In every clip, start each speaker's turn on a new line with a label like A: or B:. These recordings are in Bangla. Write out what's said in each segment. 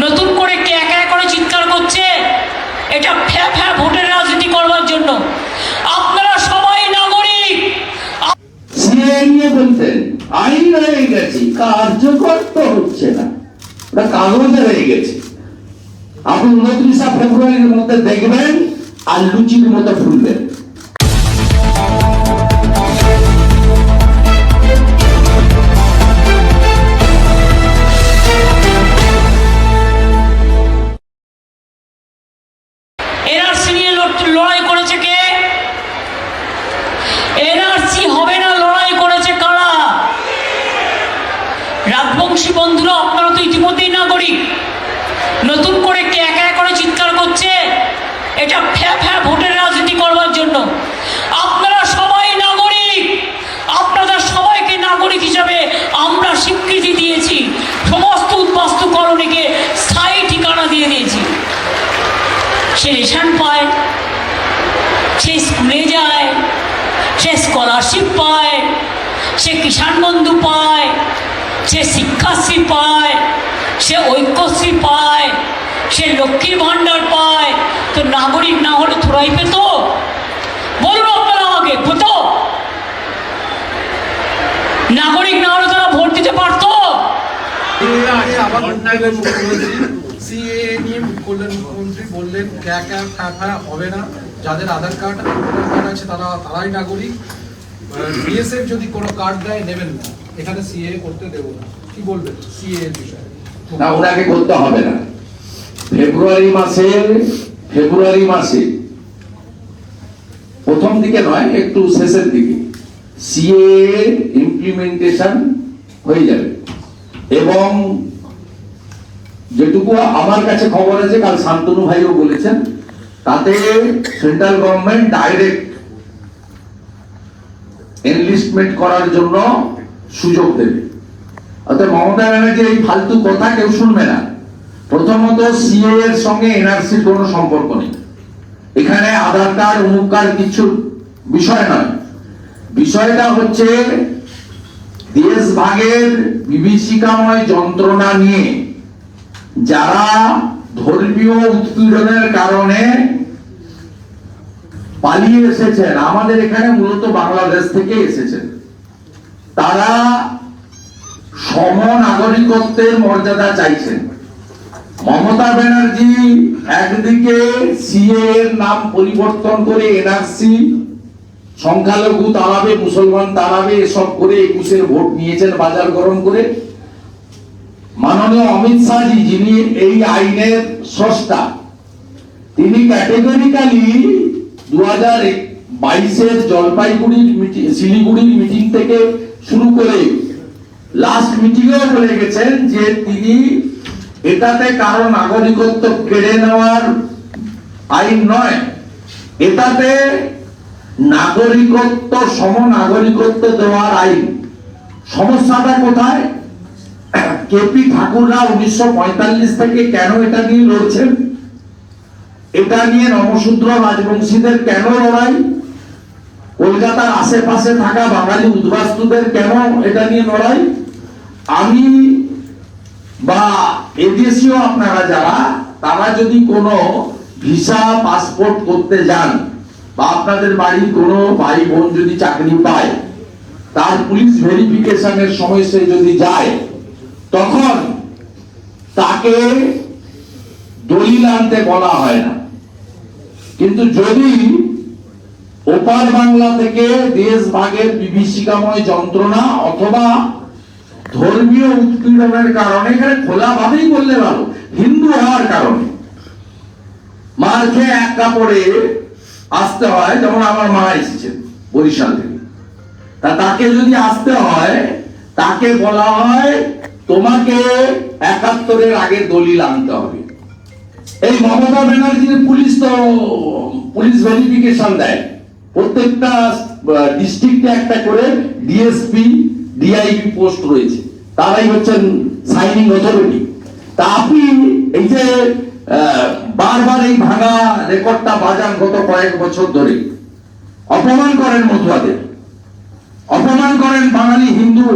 A: নতুন করে কে একা করে চিৎকার করছে? এটা ফ্যা ফ্যা ভোটের রাজনীতি করবার জন্য। আপনারা সবাই নাগরিক!
B: আইন হয়ে গেছে, কার্যকর তো হচ্ছে না। ওটা কাগজে হয়ে গেছে। আপনি উনত্রিশা ফেব্রুয়ারির মধ্যে দেখবেন আর লুচির মতো ফুলবেন।
A: সে রেশন পায়, সে স্কুলে যায়, সে স্কলারশিপ পায়, সে কিষাণ বন্ধু পায়, সে শিক্ষাশ্রী পায়, সে ঐক্যশ্রী পায়, সে লক্ষ্মীর ভাণ্ডার পায়। তো নাগরিক না হলে থোড়াই পেত? বলুন আপনারা আমাকে, পেত? নাগরিক না হলে তারা ভোট দিতে পারতো?
C: নিয়ে মুখ্যমন্ত্রী, বললেন হবে না। যাদের আধার কার্ড কার্ড আছে, তারা, তারাই নাগরিক। বিএসএফ যদি কোনো কার্ড দেয়, নেবেন না। এখানে সিএ করতে দেবো না। কি বলবেন সিএ এর বিষয়ে?
B: না, ওনাকে করতে হবে না। ফেব্রুয়ারি মাসে ফেব্রুয়ারি মাসে, প্রথম দিকে নয়, একটু শেষের দিকে সিএ ইমপ্লিমেন্টেশন হয়ে যাবে। এবং যেটুকু আমার কাছে খবর আছে, কাল শান্তনু ভাইও বলেছেন, তাতে সেন্ট্রাল গভর্নমেন্ট ডাইরেক্ট এনলিস্টমেন্ট করার জন্য সুযোগ দেবে। অর্থাৎ মমতা ব্যানার্জি, এই ফালতু কথা কেউ শুনবে না। প্রথমত সিএ এর সঙ্গে এনআরসির কোনো সম্পর্ক নেই। এখানে আধার কার্ড, অমুক কার্ড কিছু বিষয় নয়। বিষয়টা হচ্ছে দেশ ভাগের বিভীষিকাময় যন্ত্রণা নিয়ে যারা ধর্মীয় উৎপীড়নের কারণে পালিয়ে এসেছেন, আমাদের এখানে মূলত বাংলাদেশ থেকে এসেছেন। তারা সম নাগরিকত্বের মর্যাদা চাইছেন। মমতা ব্যানার্জি একদিকে সিএ এর নাম পরিবর্তন করে এনআরসি সংখ্যালঘু তাড়াবে মুসলমান তাড়াবে এসব করে একুশের ভোট নিয়েছেন, বাজার গরম করে। মাননীয় অমিত শাহজি, যিনি এই আইনের স্রষ্টা, তিনি ক্যাটেগরিক্যালি দু হাজার বাইশের জলপাইগুড়ির মিটিং, শিলিগুড়ির মিটিং থেকে শুরু করে লাস্ট মিটিংয়েও বলে গেছেন যে তিনি এটাতে কারও নাগরিকত্ব কেড়ে নেওয়ার আইন নয়। এটাতে নাগরিকত্ব সম নাগরিকত্ব দেওয়ার আইন। সমস্যাটা কোথায়? কেপি ঠাকুররা উনিশশো পঁয়তাল্লিশ থেকে কেন এটা নিয়ে লড়ছেন? এটা নিয়ে নমশূদ্র রাজবংশীদের কেন লড়াই? কলকাতার আশেপাশে থাকা বাঙালি উদ্বাস্তুদের কেন এটা নিয়ে লড়াই? আমি বা এদেশীয় আপনারা যারা, তারা যদি কোনো ভিসা, পাসপোর্ট করতে যান বা আপনাদের বাড়ির কোনো ভাই বোন যদি চাকরি পায়, তার পুলিশ ভেরিফিকেশনের সময় সে যদি যায় তখন তাকে দলিল আনতে বলা হয় না। কিন্তু যদি ওপার বাংলা থেকে দেশ ভাগের বিভীষিকাময় যন্ত্রণা অথবা ধর্মীয় উৎপীড়নের কারণে, এখানে খোলাভাবেই বললে ভালো, হিন্দু হওয়ার কারণে। মার খেয়ে এক কাপড়ে আসতে হয়, যেমন আমার মা এসেছেন বরিশাল থেকে। তা তাকে যদি আসতে হয়, তাকে বলা হয় তোমাকে একাত্তরের আগে দলিল আনতে হবে। এই মমতা ব্যানার্জির পুলিশ তো, পুলিশ ভেরিফিকেশন দেয়। প্রত্যেকটা ডিস্ট্রিক্টে একটা করে ডিএসপি ডিআইবি পোস্ট রয়েছে। তারাই হচ্ছেন সাইনিং অথরিটি তা আপনি এই যে বারবার এই ভাঙা রেকর্ডটা বাজান গত কয়েক বছর ধরে, অপমান করেন মধুয়াদের অপমান করেন বাঙালি হিন্দু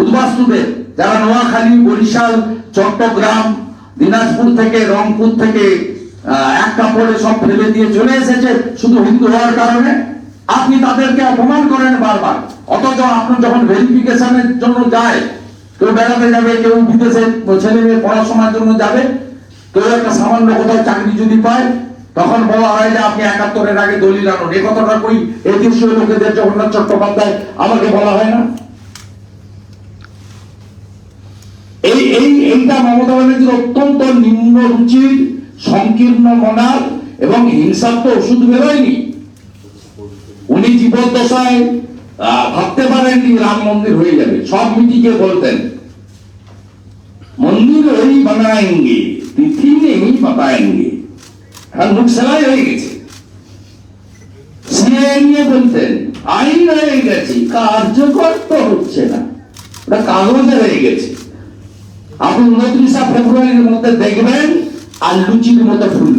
B: উদ্বাস্তুদের। যারা নোয়াখালী, বরিশাল, চট্টগ্রাম, দিনাজপুর থেকে, রংপুর থেকে এক কাপড়ে সব ফেলে দিয়ে চলে এসেছে শুধু হিন্দু হওয়ার কারণে। আপনি তাদেরকে অপমান করেন বারবার। অথচ আপনার যখন ভেরিফিকেশনের জন্য যায়, কেউ বেড়াতে যাবে, কেউ বিদেশে ছেলে মেয়ে পড়াশোনার জন্য যাবে, কেউ একটা সামান্য কোথাও চাকরি যদি পায়, তখন বলা হয় যে আপনি একাত্তরের আগে দলিল আনুন। এ কথাটা কই? এই দেশীয় লোকেদের জগন্নাথ চট্টোপাধ্যায় আমাকে বলা হয় না এই এই এইটা মমতা ব্যানার্জির অত্যন্ত নিম্ন রুচির, সংকীর্ণ মনার এবং হিংসার তো ওষুধ বেরোয়নি। উনি জীবদ্দশায় ভাবতে পারেননি রাম মন্দির হয়ে যাবে। সব মিটিকে বলতেন, মন্দির ওই বানায়েঙ্গে তিথি নেই বাতায়েঙ্গে আর মুখ সেলাই হয়ে গেছে। সিএ নিয়ে বলতেন, আইন হয়ে গেছে, কার্যকর তো হচ্ছে না। ওটা কাগজে হয়ে গেছে। አሁን መድረሳ ፕሮግራም ለሞተ ደግመን አሉጂ ለሞተ ሁሉ